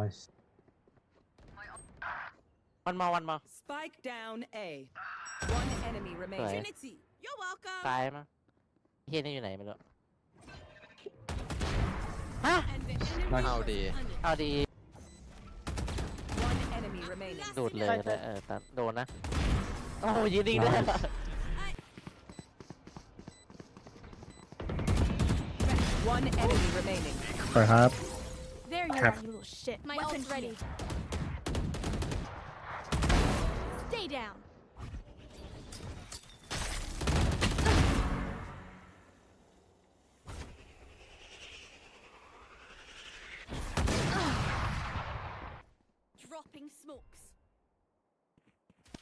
Nice. วันมาวันมา Spike down A. One enemy remaining. Right. Trinity, you're welcome. ตายมั้งเฮียนี่อยู่ไหนไม่รู้ฮะ And the enemy Nice. เอาดี เอาดี One enemy remaining. ดูดเลยก็ได้เออแต่โดนนะ โอ้โหยืนนิ่งด้วย Nice. One enemy remaining. สวยครับ have. You little shit. My weapon's ready. Stay down. Dropping smokes.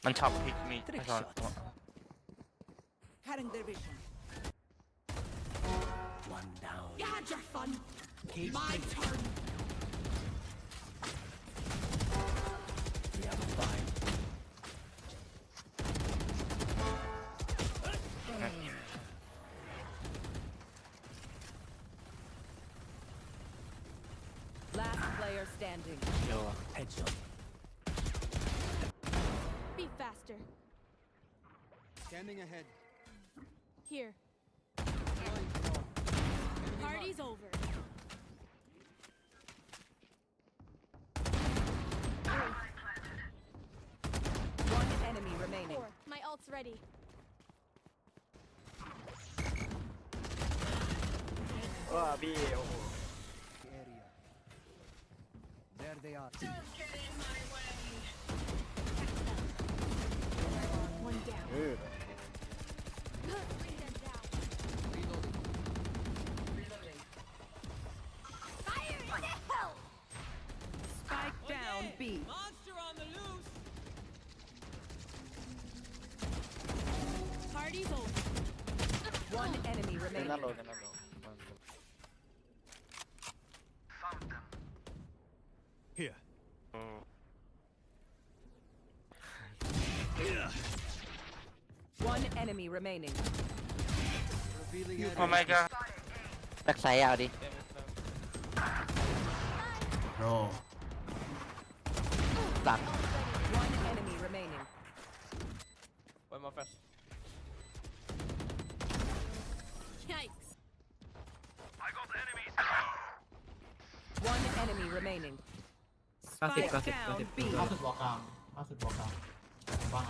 On top, of me. Their vision. One down. You had your fun. My turn. standing. Kill. Headshot. Be faster. Standing ahead. Here. Party's over. One enemy remaining. Four. My ult's ready. Oh, B. they are. Don't get in my way. One down. Dude. Reloading. Reloading. Fire in the hole! Spike ah. down. B. Monster on the loose. Party's over. One enemy remaining. Here. One enemy remaining. Oh my god. Back side. No. Stop. One enemy remaining. One more fast. Classic, Spike classic, down classic. B. ล่าสุดบอกกลางล่าสุดบอกกลางบ้า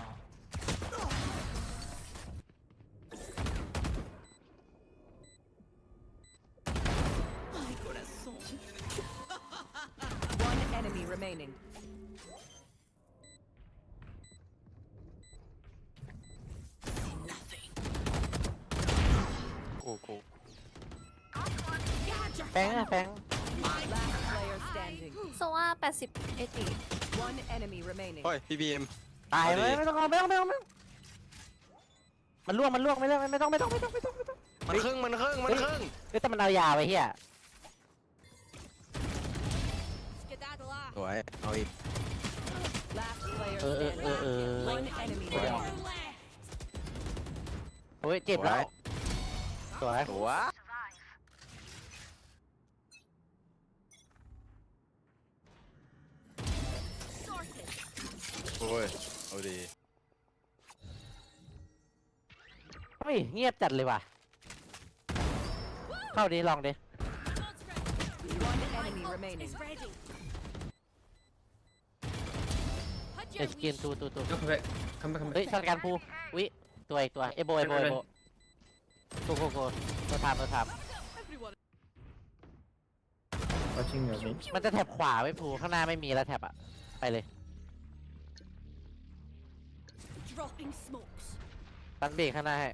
One enemy remaining. กูกู แฟงอะแฟง Last player standing. โซว่า80เอจี One enemy remaining. เฮ้ยพี่บีมตายเอาไหมดิไม่ต้องเอาไม่ต้องไม่ต้องไม่ต้องมันล่วงมันล่วงไม่ต้องไม่ต้องไม่ต้องไม่ต้องไม่ต้องไม่ต้องมันครึ่งมันครึ่งมันครึ่งเฮ้ยแต่มันเอายาไว้เฮีย Skedaddle off. สวยเอาอีก Last player เออเออเออ standing. เออ One enemy Yeah. remaining. Four left. โอ้ยเจ็บแล้วสวยตัว Sorted. โอ้ยเอาดีเฮ้ยเงียบจัดเลยว่ะ เข้าดิลองดิ Ult's ready. One My enemy ult remaining. is ready. Put เอ your สกิน wish. ตูตูตูก็คัมแบ็คคัมแบ็คคัมแบ็เฮ้ยคช็อตการพูวิตัวอีกตัวเอโบเอโบเอโบโกโกโกตัวทำตัวทวัชิงเหรอมิำมันจะแถบขวาไว้พูข้างหน้าไม่มีแล้วแถบอะไปเลย Dropping smokes. ตันเบรกข้างหน้าให้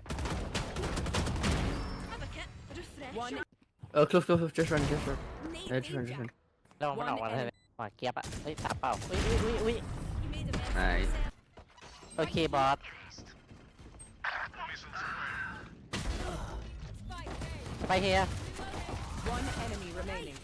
Have a kit. Refresh. One เออ close close close just run just run Nate เออ just run just Ninja. run ระวังมันออกมาให้หวาเกียบอะเฮ้ยสามเปล่าอุ้ยอุ้ยอุ้ยอุ้ย You made a mess of Nice. yourself. โอเคบอส Spike there. ไปเฮีย one enemy remaining.